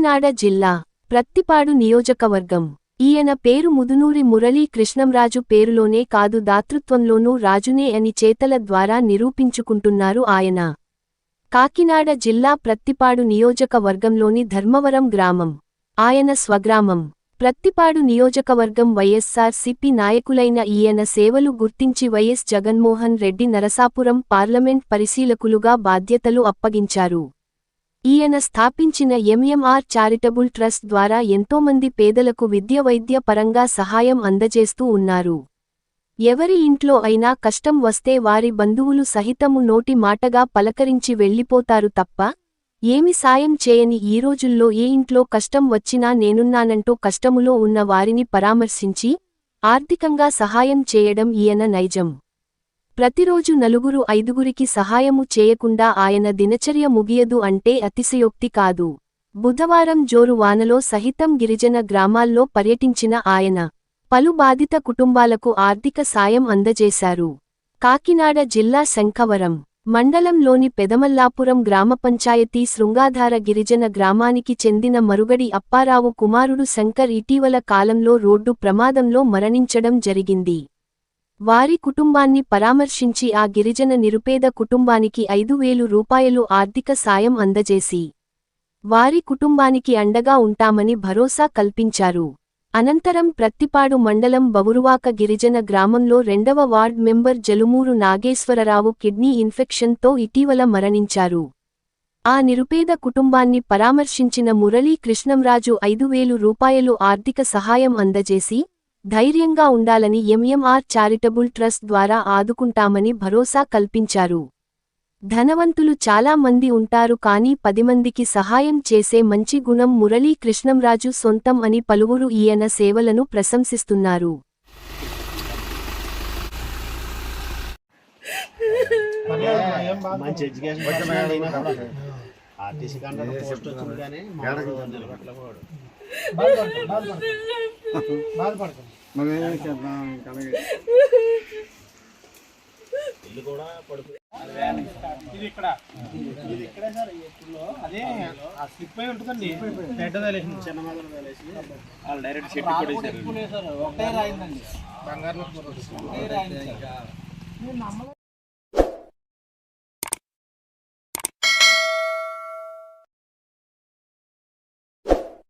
కాకినాడ జిల్లా ప్రత్తిపాడు నియోజకవర్గం. ఈయన పేరు ముదునూరి మురళీ కృష్ణంరాజు పేరులోనే కాదు దాతృత్వంలోనూ రాజునే అని చేతల ద్వారా నిరూపించుకుంటున్నారు ఆయన. కాకినాడ జిల్లా ప్రత్తిపాడు నియోజకవర్గంలోని ధర్మవరం గ్రామం. ఆయన స్వగ్రామం. ప్రత్తిపాడు నియోజకవర్గం వైఎస్సార్ సిపి నాయకులైన ఈయన సేవలు గుర్తించి వైఎస్ జగన్మోహన్ రెడ్డి నరసాపురం పార్లమెంట్ పరిశీలకులుగా బాధ్యతలు అప్పగించారు. ఈయన స్థాపించిన ఎంఎంఆర్ చారిటబుల్ ట్రస్ట్ ద్వారా ఎంతోమంది పేదలకు విద్య వైద్య పరంగా సహాయం అందజేస్తూ ఉన్నారు. ఎవరి ఇంట్లో అయినా కష్టం వస్తే వారి బంధువులు సహితము నోటి మాటగా పలకరించి వెళ్ళిపోతారు తప్ప ఏమి సాయం చేయని ఈ రోజుల్లో ఏ ఇంట్లో కష్టం వచ్చినా నేనున్నానంటూ కష్టములో ఉన్న వారిని పరామర్శించి ఆర్థికంగా సహాయం చేయడం ఈయన నైజం. ప్రతిరోజు నలుగురు ఐదుగురికి సహాయము చేయకుండా ఆయన దినచర్య ముగియదు అంటే అతిశయోక్తి కాదు. బుధవారం జోరు వానలో సహితం గిరిజన గ్రామాల్లో పర్యటించిన ఆయన పలు బాధిత కుటుంబాలకు ఆర్థిక సాయం అందజేశారు. కాకినాడ జిల్లా శంఖవరం మండలంలోని పెదమల్లాపురం గ్రామ పంచాయతీ శృంగాధార గిరిజన గ్రామానికి చెందిన మరుగడి అప్పారావు కుమారుడు శంకర్ ఇటీవల కాలంలో రోడ్డు ప్రమాదంలో మరణించడం జరిగింది. వారి కుటుంబాన్ని పరామర్శించి ఆ గిరిజన నిరుపేద కుటుంబానికి ఐదు వేలు రూపాయలు ఆర్థిక సాయం అందజేసి వారి కుటుంబానికి అండగా ఉంటామని భరోసా కల్పించారు. అనంతరం ప్రత్తిపాడు మండలం బవురువాక గిరిజన గ్రామంలో రెండవ ward member Jalumuru Nageswararao kidney ఇన్ఫెక్షన్తో ఇటీవల మరణించారు. ఆ నిరుపేద కుటుంబాన్ని పరామర్శించిన మురళీ కృష్ణంరాజు ఐదు వేలు రూపాయలు ఆర్థిక సహాయం అందజేసి ధైర్యంగా ఉండాలని ఎంఎంఆర్ చారిటబుల్ ట్రస్ట్ ద్వారా ఆదుకుంటామని భరోసా కల్పించారు. ధనవంతులు చాలా మంది ఉంటారు కానీ పదిమందికి సహాయం చేసే మంచి గుణం మురళీ కృష్ణంరాజు సొంతం అని పలువురు ఈయన సేవలను ప్రశంసిస్తున్నారు. ఆర్టీసీ కంటే పోస్ట్ వచ్చింది కానీ మామూలు నిలబెట్టలేకపోయాడు. మరి ఏం చేద్దాం? ఇంకా అలాగే. ఇల్లు కూడా పడుకు ఇది ఇక్కడ. ఇది ఇక్కడే సార్ ఎప్పుడులో అదే ఆ స్లిప్ అయి ఉంటుందండి. పెద్ద వేలేసింది చిన్న మొదలు వేలేసి వాళ్ళు డైరెక్ట్ షెట్ కొట్టేసారు ఒకటే రాయిందండి. బంగారు ఒకటే రాయింది సార్.